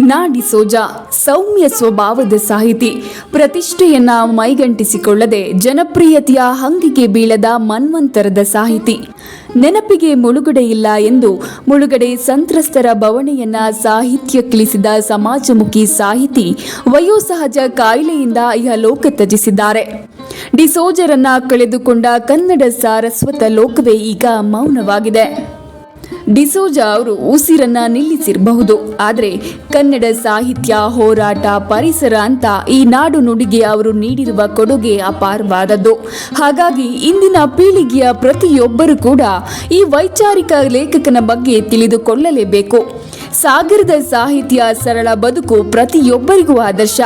ನಾಡಿಸೋಜ ಸೌಮ್ಯ ಸ್ವಭಾವದ ಸಾಹಿತಿ. ಪ್ರತಿಷ್ಠೆಯನ್ನ ಮೈಗಂಟಿಸಿಕೊಳ್ಳದೆ ಜನಪ್ರಿಯತೆಯ ಹಂಗಿಗೆ ಬೀಳದ ಮನ್ವಂತರದ ಸಾಹಿತಿ. ನೆನಪಿಗೆ ಮುಳುಗಡೆ ಇಲ್ಲ ಎಂದು ಮುಳುಗಡೆ ಸಂತ್ರಸ್ತರ ಬವಣೆಯನ್ನ ಸಾಹಿತ್ಯಕ್ಕಿಳಿಸಿದ ಸಮಾಜಮುಖಿ ಸಾಹಿತಿ ವಯೋಸಹಜ ಕಾಯಿಲೆಯಿಂದ ಇಹಲೋಕ ತ್ಯಜಿಸಿದ್ದಾರೆ. ಡಿಸೋಜರನ್ನ ಕಳೆದುಕೊಂಡ ಕನ್ನಡ ಸಾರಸ್ವತ ಲೋಕವೇ ಈಗ ಮೌನವಾಗಿದೆ. ಡಿಸೋಜ ಅವರು ಉಸಿರನ್ನ ನಿಲ್ಲಿಸಿರಬಹುದು. ಆದರೆ ಕನ್ನಡ ಸಾಹಿತ್ಯ ಹೋರಾಟ ಪರಿಸರ ಅಂತ ಈ ನಾಡು ನುಡಿಗೆ ಅವರು ನೀಡಿರುವ ಕೊಡುಗೆ ಅಪಾರವಾದದ್ದು. ಹಾಗಾಗಿ ಇಂದಿನ ಪೀಳಿಗೆಯ ಪ್ರತಿಯೊಬ್ಬರು ಕೂಡ ಈ ವೈಚಾರಿಕ ಲೇಖಕನ ಬಗ್ಗೆ ತಿಳಿದುಕೊಳ್ಳಲೇಬೇಕು. ಸಾಗರದ ಸಾಹಿತ್ಯ ಸರಳ ಬದುಕು ಪ್ರತಿಯೊಬ್ಬರಿಗೂ ಆದರ್ಶ.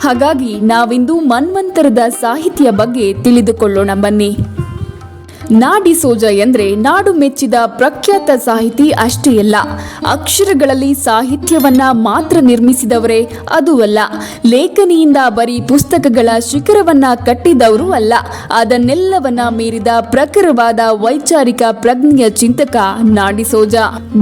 ಹಾಗಾಗಿ ನಾವಿಂದು ಮನ್ವಂತರದ ಸಾಹಿತ್ಯ ಬಗ್ಗೆ ತಿಳಿದುಕೊಳ್ಳೋಣ ಬನ್ನಿ. ನಾಡಿಸೋಜ ಎಂದ್ರೆ ನಾಡು ಮೆಚ್ಚಿದ ಪ್ರಖ್ಯಾತ ಸಾಹಿತಿ ಅಷ್ಟೇ ಅಲ್ಲ, ಅಕ್ಷರಗಳಲ್ಲಿ ಸಾಹಿತ್ಯವನ್ನ ಮಾತ್ರ ನಿರ್ಮಿಸಿದವರೇ ಅದು ಅಲ್ಲ. ಲೇಖನಿಯಿಂದ ಬರೀ ಪುಸ್ತಕಗಳ ಶಿಖರವನ್ನ ಕಟ್ಟಿದವರು ಅಲ್ಲ, ಅದನ್ನೆಲ್ಲವನ್ನ ಮೀರಿದ ಪ್ರಖರವಾದ ವೈಚಾರಿಕ ಪ್ರಜ್ಞೆಯ ಚಿಂತಕ ನಾಡಿಸೋಜ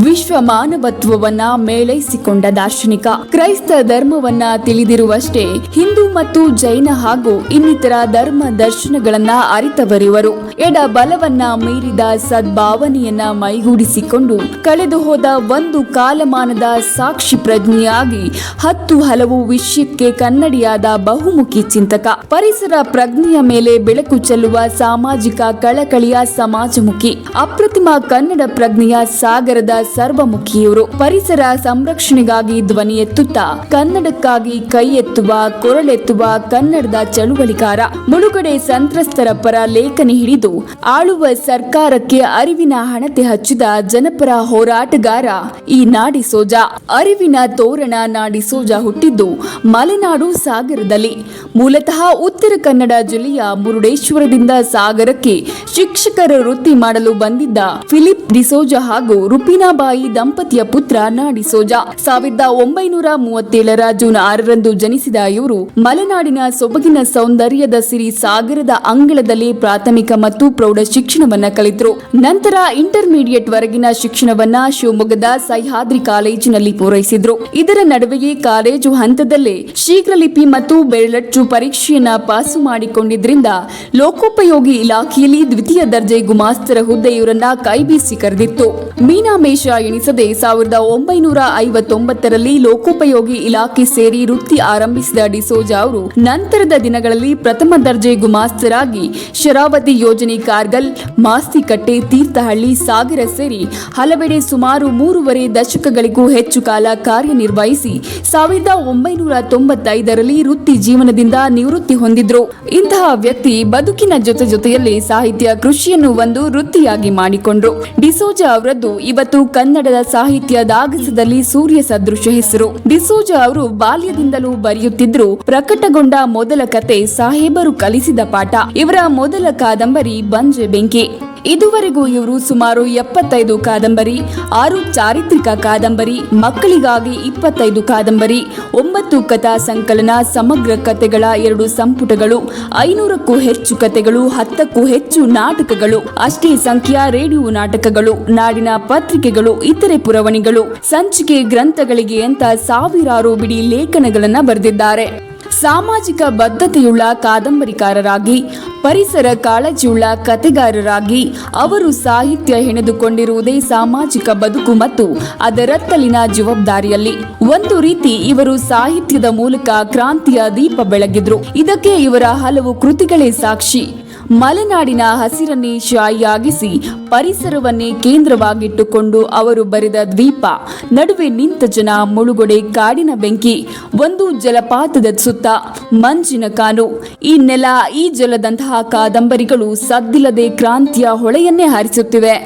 ವಿಶ್ವ ಮಾನವತ್ವವನ್ನ ಮೇಳೈಸಿಕೊಂಡ ದಾರ್ಶನಿಕ. ಕ್ರೈಸ್ತ ಧರ್ಮವನ್ನ ತಿಳಿದಿರುವಷ್ಟೇ ಹಿಂದೂ ಮತ್ತು ಜೈನ ಹಾಗೂ ಇನ್ನಿತರ ಧರ್ಮ ದರ್ಶನಗಳನ್ನ ಅರಿತವರಿವರು. ಎಡ ಬಲವನ್ನ ಮೀರಿದ ಸದ್ಭಾವನೆಯನ್ನ ಮೈಗೂಡಿಸಿಕೊಂಡು ಕಳೆದು ಹೋದ ಒಂದು ಕಾಲಮಾನದ ಸಾಕ್ಷಿ ಪ್ರಜ್ಞೆಯಾಗಿ ಹತ್ತು ಹಲವು ವಿಷಯಕ್ಕೆ ಕನ್ನಡಿಯಾದ ಬಹುಮುಖಿ ಚಿಂತಕ, ಪರಿಸರ ಪ್ರಜ್ಞೆಯ ಮೇಲೆ ಬೆಳಕು ಚೆಲ್ಲುವ ಸಾಮಾಜಿಕ ಕಳಕಳಿಯ ಸಮಾಜಮುಖಿ, ಅಪ್ರತಿಮ ಕನ್ನಡ ಪ್ರಜ್ಞೆಯ ಸಾಗರದ ಸರ್ವಮುಖಿಯವರು. ಪರಿಸರ ಸಂರಕ್ಷಣೆಗಾಗಿ ಧ್ವನಿ ಎತ್ತುತ್ತಾ, ಕನ್ನಡಕ್ಕಾಗಿ ಕೈ ಎತ್ತುವ, ಕೊರಳೆತ್ತುವ ಕನ್ನಡದ ಚಳುವಳಿಕಾರ. ಮುಳುಗಡೆ ಸಂತ್ರಸ್ತರ ಪರ ಲೇಖನಿ ಹಿಡಿದು ಆಳುವ ಸರ್ಕಾರಕ್ಕೆ ಅರಿವಿನ ಹಣತೆ ಹಚ್ಚಿದ ಜನಪರ ಹೋರಾಟಗಾರ ಈ ನಾಡಿಸೋಜ ಅರಿವಿನ ತೋರಣ ನಾಡಿಸೋಜ ಹುಟ್ಟಿದ್ದು ಮಲೆನಾಡು ಸಾಗರದಲ್ಲಿ. ಮೂಲತಃ ಉತ್ತರ ಕನ್ನಡ ಜಿಲ್ಲೆಯ ಮುರುಡೇಶ್ವರದಿಂದ ಸಾಗರಕ್ಕೆ ಶಿಕ್ಷಕರ ವೃತ್ತಿ ಮಾಡಲು ಬಂದಿದ್ದ ಫಿಲಿಪ್ ಡಿಸೋಜ ಹಾಗೂ ರುಪಿನಾಬಾಯಿ ದಂಪತಿಯ ಪುತ್ರ ನಾಡಿಸೋಜ ಸಾವಿರದ ಒಂಬೈನೂರ ಮೂವತ್ತೇಳರ ಜೂನ್ ಆರರಂದು ಜನಿಸಿದ ಇವರು ಮಲೆನಾಡಿನ ಸೊಬಗಿನ ಸೌಂದರ್ಯದ ಸಿರಿ ಸಾಗರದ ಅಂಗಳದಲ್ಲಿ ಪ್ರಾಥಮಿಕ ಮತ್ತು ಪ್ರೌಢ ಶಿಕ್ಷಣವನ್ನ ಕಲಿತರು. ನಂತರ ಇಂಟರ್ಮೀಡಿಯೇಟ್ ವರೆಗಿನ ಶಿಕ್ಷಣವನ್ನ ಶಿವಮೊಗ್ಗದ ಸಹ್ಯಾದ್ರಿ ಕಾಲೇಜಿನಲ್ಲಿ ಪೂರೈಸಿದ್ರು. ಇದರ ನಡುವೆಯೇ ಕಾಲೇಜು ಹಂತದಲ್ಲೇ ಶೀಘ್ರಲಿಪಿ ಮತ್ತು ಬೆರಳಚ್ಚು ಪರೀಕ್ಷೆಯನ್ನ ಪಾಸು ಮಾಡಿಕೊಂಡಿದ್ರಿಂದ ಲೋಕೋಪಯೋಗಿ ಇಲಾಖೆಯಲ್ಲಿ ದ್ವಿತೀಯ ದರ್ಜೆ ಗುಮಾಸ್ತರ ಹುದ್ದೆಯವರನ್ನ ಕೈಬೀಸಿ ಕರೆದಿತ್ತು. ಮೀನಾಮೇಷ ಎಣಿಸದೆ ಸಾವಿರದ ಒಂಬೈನೂರ ಐವತ್ತೊಂಬತ್ತರಲ್ಲಿ ಲೋಕೋಪಯೋಗಿ ಇಲಾಖೆ ಸೇರಿ ವೃತ್ತಿ ಆರಂಭಿಸಿದ ಡಿಸೋಜ ಅವರು ನಂತರದ ದಿನಗಳಲ್ಲಿ ಪ್ರಥಮ ದರ್ಜೆ ಗುಮಾಸ್ತರಾಗಿ ಶರಾವತಿ ಯೋಜನೆ ಕಾರ್ಗಲ್, ಮಾಸ್ತಿಕಟ್ಟೆ, ತೀರ್ಥಹಳ್ಳಿ, ಸಾಗರ ಸೇರಿ ಹಲವೆಡೆ ಸುಮಾರು ಮೂರುವರೆ ದಶಕಗಳಿಗೂ ಹೆಚ್ಚು ಕಾಲ ಕಾರ್ಯನಿರ್ವಹಿಸಿ ಸಾವಿರದ ಒಂಬೈನೂರ ತೊಂಬತ್ತೈದರಲ್ಲಿ ವೃತ್ತಿ ಜೀವನದಿಂದ ನಿವೃತ್ತಿ ಹೊಂದಿದ್ರು. ಇಂತಹ ವ್ಯಕ್ತಿ ಬದುಕಿನ ಜೊತೆ ಜೊತೆಯಲ್ಲಿ ಸಾಹಿತ್ಯ ಕೃಷಿಯನ್ನು ಒಂದು ವೃತ್ತಿಯಾಗಿ ಮಾಡಿಕೊಂಡ್ರು. ಡಿಸೋಜ ಅವರದ್ದು ಇವತ್ತು ಕನ್ನಡದ ಸಾಹಿತ್ಯದಾಗಸದಲ್ಲಿ ಸೂರ್ಯ ಸದೃಶ ಹೆಸರು. ಡಿಸೋಜ ಅವರು ಬಾಲ್ಯದಿಂದಲೂ ಬರೆಯುತ್ತಿದ್ರು. ಪ್ರಕಟಗೊಂಡ ಮೊದಲ ಕತೆ ಸಾಹೇಬರು ಕಲಿಸಿದ ಪಾಠ. ಇವರ ಮೊದಲ ಕಾದಂಬರಿ ಬಂಜೆ ಬೆಂಕಿ. ಇದುವರೆಗೂ ಇವರು ಸುಮಾರು ಎಪ್ಪತ್ತೈದು ಕಾದಂಬರಿ, ಆರು ಚಾರಿತ್ರಿಕ ಕಾದಂಬರಿ, ಮಕ್ಕಳಿಗಾಗಿ ಇಪ್ಪತ್ತೈದು ಕಾದಂಬರಿ, ಒಂಬತ್ತು ಕಥಾ ಸಂಕಲನ, ಸಮಗ್ರ ಕಥೆಗಳ ಎರಡು ಸಂಪುಟಗಳು, ಐನೂರಕ್ಕೂ ಹೆಚ್ಚು ಕಥೆಗಳು ಹತ್ತಕ್ಕೂ ಹೆಚ್ಚು ನಾಟಕಗಳು, ಅಷ್ಟೇ ಸಂಖ್ಯೆಯ ರೇಡಿಯೋ ನಾಟಕಗಳು, ನಾಡಿನ ಪತ್ರಿಕೆಗಳು, ಇತರೆ ಪುರವಣಿಗಳು, ಸಂಚಿಕೆ ಗ್ರಂಥಗಳಿಗೆ ಅಂತ ಸಾವಿರಾರು ಬಿಡಿ ಲೇಖನಗಳನ್ನ ಬರೆದಿದ್ದಾರೆ. ಸಾಮಾಜಿಕ ಬದ್ಧತೆಯುಳ್ಳ ಕಾದಂಬರಿಕಾರರಾಗಿ, ಪರಿಸರ ಕಾಳಜಿಯುಳ್ಳ ಕತೆಗಾರರಾಗಿ ಅವರು ಸಾಹಿತ್ಯ ಹೆಣೆದುಕೊಂಡಿರುವುದೇ ಸಾಮಾಜಿಕ ಬದುಕು ಮತ್ತು ಅದರತ್ತಲಿನ ಜವಾಬ್ದಾರಿಯಲ್ಲಿ. ಒಂದು ರೀತಿ ಇವರು ಸಾಹಿತ್ಯದ ಮೂಲಕ ಕ್ರಾಂತಿಯ ದೀಪ ಬೆಳಗಿದ್ರು. ಇದಕ್ಕೆ ಇವರ ಹಲವು ಕೃತಿಗಳೇ ಸಾಕ್ಷಿ. ಮಲೆನಾಡಿನ ಹಸಿರನ್ನೇ ಶಾಯಿಯಾಗಿಸಿ ಪರಿಸರವನ್ನೇ ಕೇಂದ್ರವಾಗಿಟ್ಟುಕೊಂಡು ಅವರು ಬರೆದ ದ್ವೀಪ. ನಡುವೆ ನಿಂತ ಜನ ಮುಳುಗೊಡೆ ಕಾಡಿನ ಬೆಂಕಿ, ಒಂದು ಜಲಪಾತದ ಸುತ್ತ ಮಂಜಿನ ಕಾನು. ಈ ನೆಲ, ಈ ಜಲದಂತಹ ಕಾದಂಬರಿಗಳು ಸದ್ದಿಲ್ಲದೆ ಕ್ರಾಂತಿಯ ಹೊಳೆಯನ್ನೇ ಹಾರಿಸುತ್ತಿವೆ.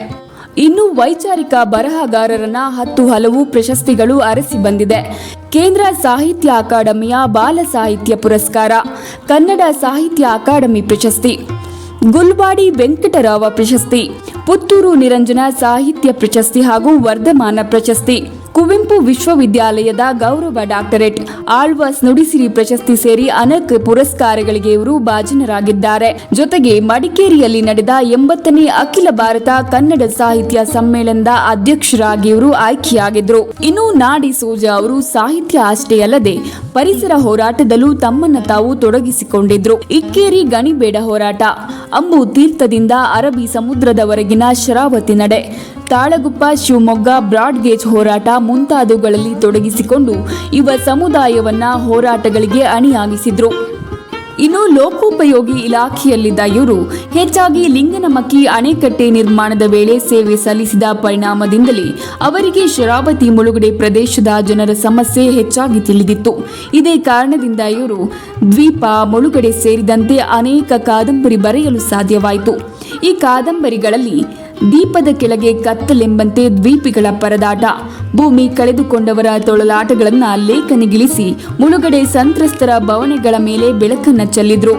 ಇನ್ನು ವೈಚಾರಿಕ ಬರಹಗಾರರನ್ನ ಹತ್ತು ಹಲವು ಪ್ರಶಸ್ತಿಗಳು ಅರಸಿ ಬಂದಿದೆ. ಕೇಂದ್ರ ಸಾಹಿತ್ಯ ಅಕಾಡೆಮಿಯ ಬಾಲ ಸಾಹಿತ್ಯ ಪುರಸ್ಕಾರ, ಕನ್ನಡ ಸಾಹಿತ್ಯ ಅಕಾಡೆಮಿ ಪ್ರಶಸ್ತಿ. ಗುಲ್ಬಾಡಿ ವೆಂಕಟರಾವ ಪ್ರಶಸ್ತಿ ಪುತ್ತೂರು ನಿರಂಜನ ಸಾಹಿತ್ಯ ಪ್ರಶಸ್ತಿ ಹಾಗೂ ವರ್ಧಮಾನ ಪ್ರಶಸ್ತಿ. ಕುವೆಂಪು ವಿಶ್ವವಿದ್ಯಾಲಯದ ಗೌರವ ಡಾಕ್ಟರೇಟ್ ಆಳ್ವಾಸ್ ನುಡಿಸಿರಿ ಪ್ರಶಸ್ತಿ ಸೇರಿ ಅನೇಕ ಪುರಸ್ಕಾರಗಳಿಗೆ ಇವರು ಭಾಜನರಾಗಿದ್ದಾರೆ. ಜೊತೆಗೆ ಮಡಿಕೇರಿಯಲ್ಲಿ ನಡೆದ ಎಂಬತ್ತನೇ ಅಖಿಲ ಭಾರತ ಕನ್ನಡ ಸಾಹಿತ್ಯ ಸಮ್ಮೇಳನದ ಅಧ್ಯಕ್ಷರಾಗಿ ಇವರು ಆಯ್ಕೆಯಾಗಿದ್ರು ಇನ್ನು ನಾಡಿ ಸೋಜಾ ಅವರು ಸಾಹಿತ್ಯ ಅಷ್ಟೇ ಅಲ್ಲದೆ ಪರಿಸರ ಹೋರಾಟದಲ್ಲೂ ತಮ್ಮನ್ನ ತಾವು ತೊಡಗಿಸಿಕೊಂಡಿದ್ರು. ಇಕ್ಕೇರಿ ಗಣಿಬೇಡ ಹೋರಾಟ, ಅಂಬು ತೀರ್ಥದಿಂದ ಅರಬಿ ಸಮುದ್ರದವರೆಗಿನ ಶರಾವತಿ ನಡೆ ತಾಳಗುಪ್ಪ, ಶಿವಮೊಗ್ಗ ಬ್ರಾಡ್ ಗೇಜ್ ಹೋರಾಟ ಮುಂತಾದವುಗಳಲ್ಲಿ ತೊಡಗಿಸಿಕೊಂಡು ಯುವ ಸಮುದಾಯವನ್ನ ಹೋರಾಟಗಳಿಗೆ ಅಣಿಯಾಗಿಸಿದ್ರು. ಇನ್ನು ಲೋಕೋಪಯೋಗಿ ಇಲಾಖೆಯಲ್ಲಿದ್ದ ಇವರು ಹೆಚ್ಚಾಗಿ ಲಿಂಗನಮಕ್ಕಿ ಅಣೆಕಟ್ಟೆ ನಿರ್ಮಾಣದ ವೇಳೆ ಸೇವೆ ಸಲ್ಲಿಸಿದ ಪರಿಣಾಮದಿಂದಲೇ ಅವರಿಗೆ ಶರಾವತಿ ಮುಳುಗಡೆ ಪ್ರದೇಶದ ಜನರ ಸಮಸ್ಯೆ ಹೆಚ್ಚಾಗಿ ತಿಳಿದಿತ್ತು. ಇದೇ ಕಾರಣದಿಂದ ಇವರು ದ್ವೀಪ ಮುಳುಗಡೆ ಸೇರಿದಂತೆ ಅನೇಕ ಕಾದಂಬರಿ ಬರೆಯಲು ಸಾಧ್ಯವಾಯಿತು. ಈ ಕಾದಂಬರಿಗಳಲ್ಲಿ ದೀಪದ ಕೆಳಗೆ ಕತ್ತಲೆಂಬಂತೆ ದ್ವೀಪಿಗಳ ಪರದಾಟ. ಭೂಮಿ ಕಳೆದುಕೊಂಡವರ ತೊಳಲಾಟಗಳನ್ನ ಲೇಖನಿಗಿಳಿಸಿ ಮುಳುಗಡೆ ಸಂತ್ರಸ್ತರ ಭವನಗಳ ಮೇಲೆ ಬೆಳಕನ್ನ ಚೆಲ್ಲಿದ್ರು.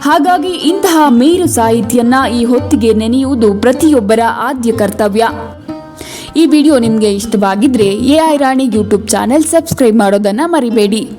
ಹಾಗಾಗಿ ಇಂತಹ ಮೇರು ಸಾಹಿತ್ಯನ್ನ ಈ ಹೊತ್ತಿಗೆ ನೆನೆಯುವುದು ಪ್ರತಿಯೊಬ್ಬರ ಆದ್ಯ ಕರ್ತವ್ಯ. ಈ ವಿಡಿಯೋ ನಿಮಗೆ ಇಷ್ಟವಾಗಿದ್ರೆ A I Rani YouTube channel subscribe ಮಾಡೋದನ್ನ ಮರಿಬೇಡಿ.